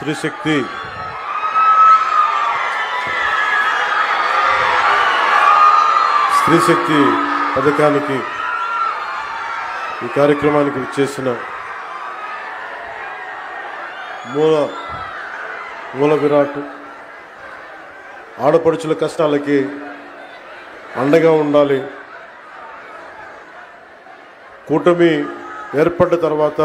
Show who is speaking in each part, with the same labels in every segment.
Speaker 1: స్త్రీశక్తి స్త్రీశక్తి పథకానికి ఈ కార్యక్రమానికి చేసిన మూల మూల విరాట్ ఆడపడుచుల కష్టాలకి అండగా ఉండాలి. కూటమి ఏర్పడ్డ తర్వాత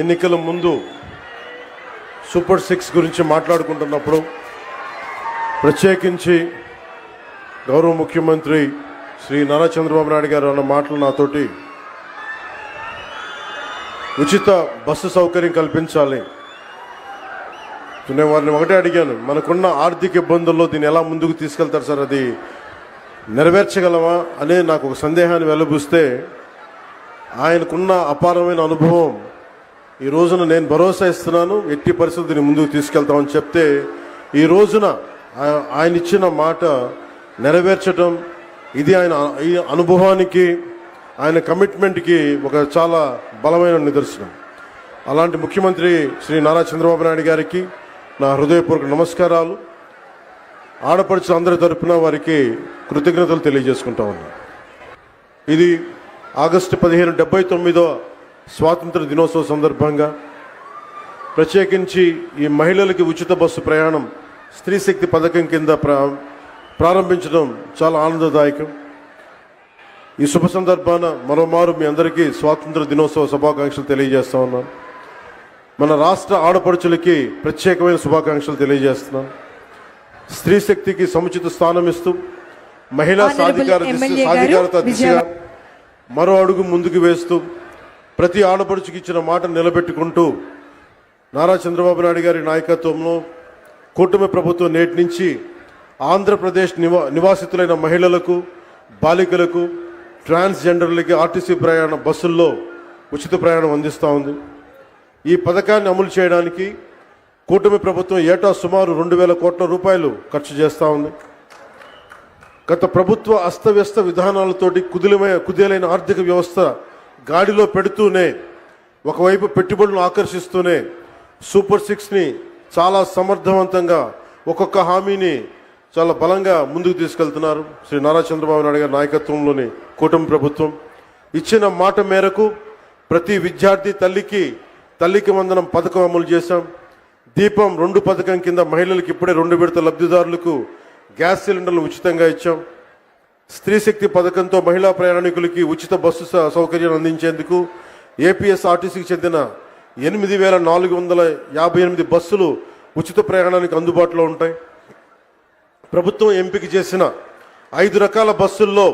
Speaker 1: ఎన్నికల ముందు సూపర్ సిక్స్ గురించి మాట్లాడుకుంటున్నప్పుడు ప్రత్యేకించి గౌరవ ముఖ్యమంత్రి శ్రీ నారా చంద్రబాబు నాయుడు గారు అన్న మాటలు నాతోటి ఉచిత బస్సు సౌకర్యం కల్పించాలి నేను వారిని ఒకటే అడిగాను. మనకున్న ఆర్థిక ఇబ్బందుల్లో దీన్ని ఎలా ముందుకు తీసుకెళ్తారు సార్? అది నెరవేర్చగలమా అనే నాకు ఒక సందేహాన్ని వెల్లబూస్తే ఆయనకున్న అపారమైన అనుభవం ఈ రోజున నేను భరోసా ఇస్తున్నాను. ఎట్టి పరిస్థితిని ముందుకు తీసుకెళ్తామని చెప్తే ఈ రోజున ఆ- ఆయన ఇచ్చిన మాట నెరవేర్చడం ఇది ఆయన ఈ అనుభవానికి ఆయన కమిట్మెంట్కి ఒక చాలా బలమైన నిదర్శనం. అలాంటి ముఖ్యమంత్రి శ్రీ నారా చంద్రబాబు నాయుడు గారికి నా హృదయపూర్వక నమస్కారాలు. ఆడపడుచు అందరి తరఫున వారికి కృతజ్ఞతలు తెలియజేసుకుంటా ఉన్నాను. ఇది ఆగస్టు పదిహేను డెబ్బై తొమ్మిదో స్వాతంత్ర దినోత్సవ సందర్భంగా ప్రత్యేకించి ఈ మహిళలకి ఉచిత బస్సు ప్రయాణం స్త్రీ శక్తి పథకం కింద ప్రా ప్రారంభించడం చాలా ఆనందదాయకం. ఈ శుభ సందర్భాన మరోమారు మీ అందరికీ స్వాతంత్ర దినోత్సవ శుభాకాంక్షలు తెలియజేస్తా ఉన్నాను. మన రాష్ట్ర ఆడపడుచులకి ప్రత్యేకమైన శుభాకాంక్షలు తెలియజేస్తున్నాను. స్త్రీ శక్తికి సముచిత స్థానం ఇస్తూ మహిళా సాధికార సాధికారత దిశగా మరో అడుగు ముందుకు వేస్తూ ప్రతి ఆడపడుచుకి ఇచ్చిన మాట నిలబెట్టుకుంటూ నారా చంద్రబాబు నాయుడు గారి నాయకత్వంలో కూటమి ప్రభుత్వం నేటి నుంచి ఆంధ్రప్రదేశ్ నివా నివాసితులైన మహిళలకు బాలికలకు ట్రాన్స్జెండర్లకి ఆర్టీసీ ప్రయాణ బస్సుల్లో ఉచిత ప్రయాణం అందిస్తూ ఉంది. ఈ పథకాన్ని అమలు చేయడానికి కూటమి ప్రభుత్వం ఏటా సుమారు రెండు వేల కోట్ల రూపాయలు ఖర్చు చేస్తూ ఉంది. గత ప్రభుత్వ అస్తవ్యస్త విధానాలతోటి కుదిలమైన కుదేలైన ఆర్థిక వ్యవస్థ గాడిలో పెడుతూనే ఒకవైపు పెట్టుబడులను ఆకర్షిస్తూనే సూపర్ సిక్స్ని చాలా సమర్థవంతంగా ఒక్కొక్క హామీని చాలా బలంగా ముందుకు తీసుకెళ్తున్నారు. శ్రీ నారా చంద్రబాబు నాయుడు గారి నాయకత్వంలోని కూటమి ప్రభుత్వం. ఇచ్చిన మాట మేరకు ప్రతి విద్యార్థి తల్లికి తల్లికి వందనం పథకం అమలు చేశాం. దీపం రెండు పథకం కింద మహిళలకు ఇప్పుడే రెండు విడత లబ్ధిదారులకు గ్యాస్ సిలిండర్లు ఉచితంగా ఇచ్చాం. స్త్రీ శక్తి పథకంతో మహిళా ప్రయాణికులకి ఉచిత బస్సు స- సౌకర్యం అందించేందుకు ఏపీఎస్ఆర్టీసీకి చెందిన ఎనిమిది వేల నాలుగు వందల యాభై ఎనిమిది బస్సులు ఉచిత ప్రయాణానికి అందుబాటులో ఉంటాయి. ప్రభుత్వం ఎంపిక చేసిన ఐదు రకాల బస్సుల్లో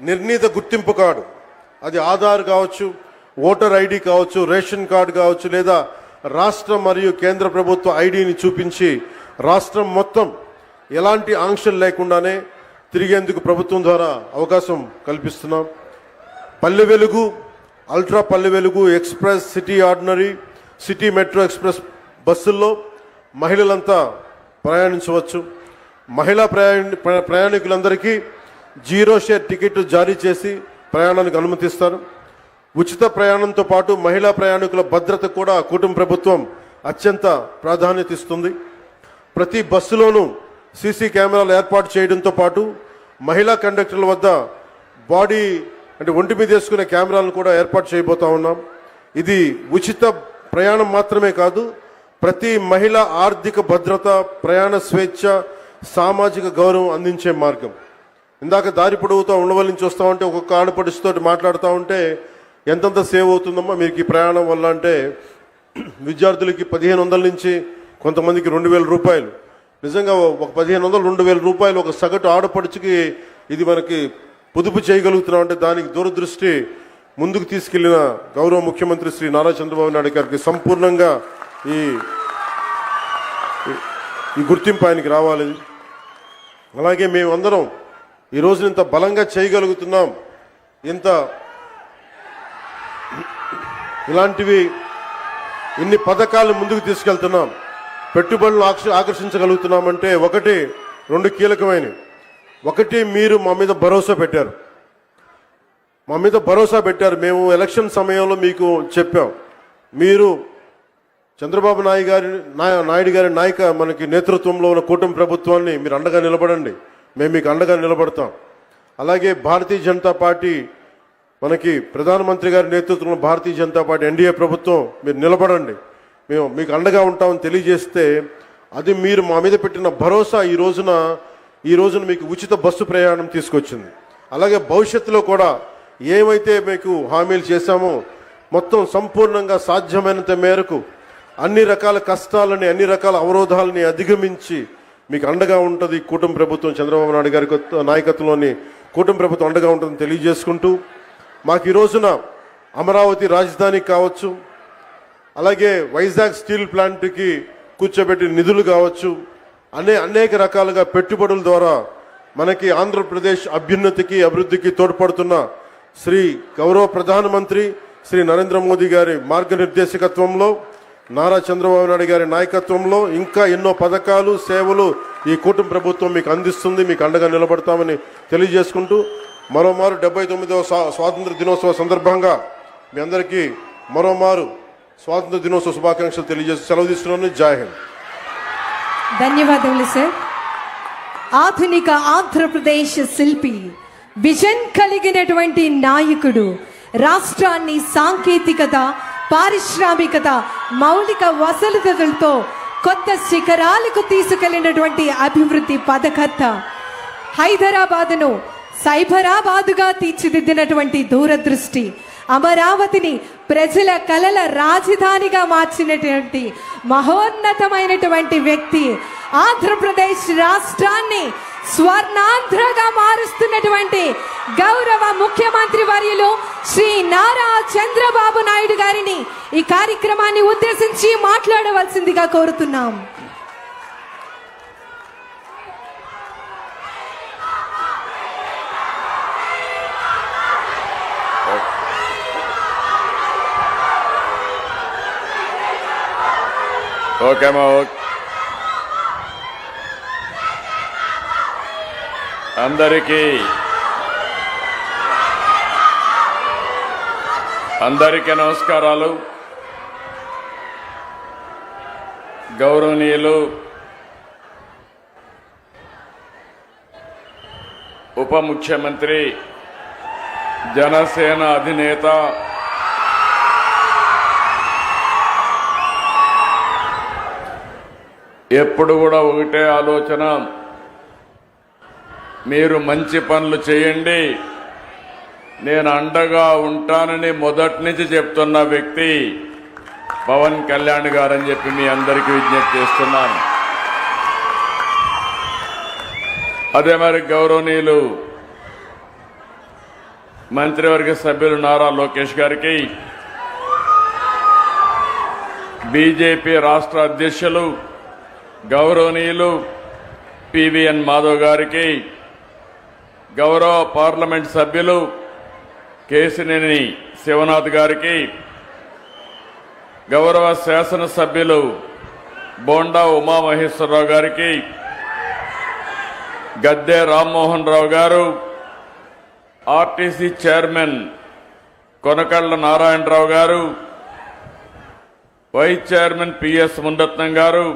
Speaker 1: నిర్ణీత గుర్తింపు కార్డు అది ఆధార్ కావచ్చు ఓటర్ ఐడి కావచ్చు రేషన్ కార్డు కావచ్చు లేదా రాష్ట్ర మరియు కేంద్ర ప్రభుత్వ ఐడిని చూపించి రాష్ట్రం మొత్తం ఎలాంటి ఆంక్షలు లేకుండానే తిరిగేందుకు ప్రభుత్వం ద్వారా అవకాశం కల్పిస్తున్నాం. పల్లె Velugu ultra Palle Velugu express city ordinary city metro express బస్సుల్లో మహిళలంతా ప్రయాణించవచ్చు. మహిళా ప్రయాణి ప్రయాణికులందరికీ జీరో షేర్ టికెట్ జారీ చేసి ప్రయాణానికి అనుమతిస్తారు. ఉచిత ప్రయాణంతో పాటు మహిళా ప్రయాణికుల భద్రత కూడా కుటుంబ ప్రభుత్వం అత్యంత ప్రాధాన్యత ఇస్తుంది. ప్రతి బస్సులోనూ సీసీ కెమెరాలు ఏర్పాటు చేయడంతో పాటు మహిళా కండక్టర్ల వద్ద బాడీ అంటే ఒంటి మీద వేసుకునే కెమెరాలను కూడా ఏర్పాటు చేయబోతా ఉన్నాం. ఇది ఉచిత ప్రయాణం మాత్రమే కాదు ప్రతి మహిళ ఆర్థిక భద్రత ప్రయాణ స్వేచ్ఛ సామాజిక గౌరవం అందించే మార్గం. ఇందాక దారి పొడవుతో ఉండవలించి నుంచి ఉంటే ఒక్కొక్క ఆడపడితో మాట్లాడుతూ ఉంటే ఎంతెంత సేవ్ అవుతుందమ్మా మీకు ఈ ప్రయాణం వల్ల అంటే విద్యార్థులకి పదిహేను వందల నుంచి కొంతమందికి రెండు వేల రూపాయలు. నిజంగా ఒక పదిహేను వందలు రెండు వేల రూపాయలు ఒక సగటు ఆడపడుచుకి ఇది మనకి పొదుపు చేయగలుగుతున్నాం అంటే దానికి దూరదృష్టి ముందుకు తీసుకెళ్ళిన గౌరవ ముఖ్యమంత్రి శ్రీ నారా చంద్రబాబు నాయుడు గారికి సంపూర్ణంగా ఈ ఈ గుర్తింపు ఆయనకి రావాలి. అలాగే మేమందరం ఈ ఇంత బలంగా చేయగలుగుతున్నాం. ఇంత ఇలాంటివి ఇన్ని పథకాలు ముందుకు తీసుకెళ్తున్నాం. పెట్టుబడులు ఆకర్షించగలుగుతున్నామంటే ఒకటి రెండు కీలకమైనవి. ఒకటి మీరు మా మీద భరోసా పెట్టారు. మా మీద భరోసా పెట్టారు. మేము ఎలక్షన్ సమయంలో మీకు చెప్పాం. మీరు చంద్రబాబు నాయుడు గారి నాయ- నాయుడు గారి నాయక మనకి నేతృత్వంలో ఉన్న కూటమి ప్రభుత్వాన్ని మీరు అండగా నిలబడండి. మేము మీకు అండగా నిలబడతాం. అలాగే భారతీయ జనతా పార్టీ మనకి ప్రధానమంత్రి గారి నేతృత్వంలో భారతీయ జనతా పార్టీ ఎన్డీఏ ప్రభుత్వం మీరు నిలబడండి. మేము మీకు అండగా ఉంటామని తెలియజేస్తే అది మీరు మా మీద పెట్టిన భరోసా ఈ రోజున ఈ రోజున మీకు ఉచిత బస్సు ప్రయాణం తీసుకొచ్చింది. అలాగే భవిష్యత్తులో కూడా ఏమైతే మీకు హామీలు చేశామో మొత్తం సంపూర్ణంగా సాధ్యమైనంత మేరకు అన్ని రకాల కష్టాలని అన్ని రకాల అవరోధాలని అధిగమించి మీకు అండగా ఉంటుంది కూటమి ప్రభుత్వం చంద్రబాబు నాయుడు గారి నాయకత్వంలోని కూటమి ప్రభుత్వం అండగా ఉంటుందని తెలియజేసుకుంటూ మాకు ఈ రోజున అమరావతి రాజధాని కావచ్చు అలాగే వైజాగ్ స్టీల్ ప్లాంట్కి కూర్చోబెట్టిన నిధులు కావచ్చు అనే అనేక రకాలుగా పెట్టుబడుల ద్వారా మనకి ఆంధ్రప్రదేశ్ అభ్యున్నతికి అభివృద్ధికి తోడ్పడుతున్న శ్రీ గౌరవ ప్రధానమంత్రి శ్రీ నరేంద్ర మోదీ గారి మార్గనిర్దేశకత్వంలో నారా చంద్రబాబు నాయుడు గారి నాయకత్వంలో ఇంకా ఎన్నో పథకాలు సేవలు ఈ కూటమి ప్రభుత్వం మీకు అందిస్తుంది మీకు అండగా నిలబడతామని తెలియజేసుకుంటూ మరోమారు డెబ్బై తొమ్మిదవ స్వాతంత్ర దినోత్సవ సందర్భంగా మీ అందరికీ మరోమారు స్వాతంత్ర దినోత్సవ శుభాకాంక్షలు తెలియజేస్తూ సెలవు తీసుకున్నాను. జై హింద్.
Speaker 2: ధన్యవాదములు సార్ ఆధునిక ఆంధ్రప్రదేశ్ శిల్పి విజన్ కలిగినటువంటి నాయకుడు రాష్ట్రాన్ని సాంకేతికత పారిశ్రామికత మౌలిక వసతులతో కొత్త శిఖరాలకు తీసుకెళ్ళినటువంటి అభివృద్ధి పథకర్త హైదరాబాదును సైబరాబాదుగా తీర్చిదిద్దినటువంటి దూరదృష్టి అమరావతిని ప్రజల కలల రాజధానిగా మార్చినటువంటి మహోన్నతమైనటువంటి వ్యక్తి ఆంధ్రప్రదేశ్ రాష్ట్రాన్ని స్వర్ణాంధ్రగా మారుస్తున్నటువంటి గౌరవ ముఖ్యమంత్రి వర్యులు శ్రీ నారా చంద్రబాబు నాయుడు గారిని ఈ కార్యక్రమాన్ని ఉద్దేశించి మాట్లాడవలసిందిగా కోరుతున్నాం.
Speaker 3: ఓకే అమ్మా ఓకే అందరికీ అందరికీ నమస్కారాలు. గౌరవనీయులు ఉప ముఖ్యమంత్రి జనసేన అధినేత ఎప్పుడు కూడా ఒకటే ఆలోచన. మీరు మంచి పనులు చేయండి. నేను అండగా ఉంటానని మొదటి నుంచి చెప్తున్న వ్యక్తి పవన్ కళ్యాణ్ గారని చెప్పి మీ అందరికీ విజ్ఞప్తి చేస్తున్నాను. అదే మరి గౌరవనీయులు మంత్రివర్గ సభ్యులు నారా లోకేష్ గారికి బీజేపీ రాష్ట్ర అధ్యక్షులు గౌరవనీయులు పివిఎన్ మాధవ్ గారికి గౌరవ పార్లమెంట్ సభ్యులు కేసినేని శివనాథ్ గారికి గౌరవ శాసనసభ్యులు బోండా ఉమామహేశ్వరరావు గారికి గద్దె రామ్మోహన్ రావు గారు ఆర్టీసీ చైర్మన్ కొనకళ్ళ నారాయణరావు గారు వైస్ చైర్మన్ పిఎస్ ముండత్నం గారు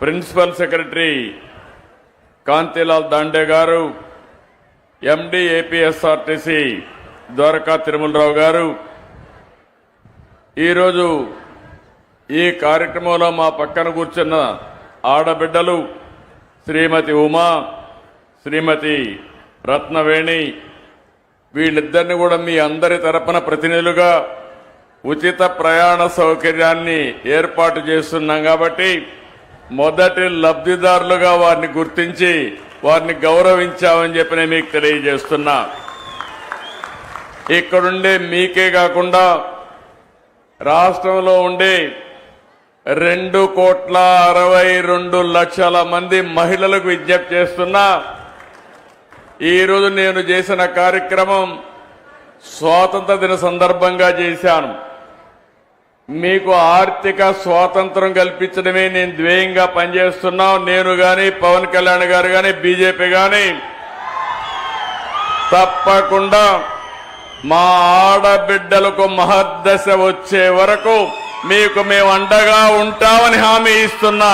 Speaker 3: ప్రిన్సిపల్ సెక్రటరీ కాంతిలాల్ దాండే గారు ఎండి ఏపీఎస్ఆర్టీసీ ద్వారకా తిరుమలరావు గారు. ఈరోజు ఈ కార్యక్రమంలో మా పక్కన కూర్చున్న ఆడబిడ్డలు శ్రీమతి ఉమా శ్రీమతి రత్నవేణి వీళ్ళిద్దరిని కూడా మీ అందరి తరపున ప్రతినిధులుగా ఉచిత ప్రయాణ సౌకర్యాన్ని ఏర్పాటు చేస్తున్నాం కాబట్టి మొదటి లబ్ధిదారులుగా వారిని గుర్తించి వారిని గౌరవించామని చెప్పి నేను మీకు తెలియజేస్తున్నా. ఇక్కడుండే మీకే కాకుండా రాష్ట్రంలో ఉండే రెండు కోట్ల అరవై రెండు లక్షల మంది మహిళలకు విజ్ఞప్తి చేస్తున్నా. ఈరోజు నేను చేసిన కార్యక్రమం స్వాతంత్ర దిన సందర్భంగా చేశాను. మీకు ఆర్థిక స్వాతంత్రం కల్పించడమే నేను ద్వేయంగా పనిచేస్తున్నా. నేను గాని పవన్ కళ్యాణ్ గారు గాని బీజేపీ గాని తప్పకుండా మా ఆడబిడ్డలకు మహద్దశ వచ్చే వరకు మీకు మేము అండగా ఉంటామని హామీ ఇస్తున్నా.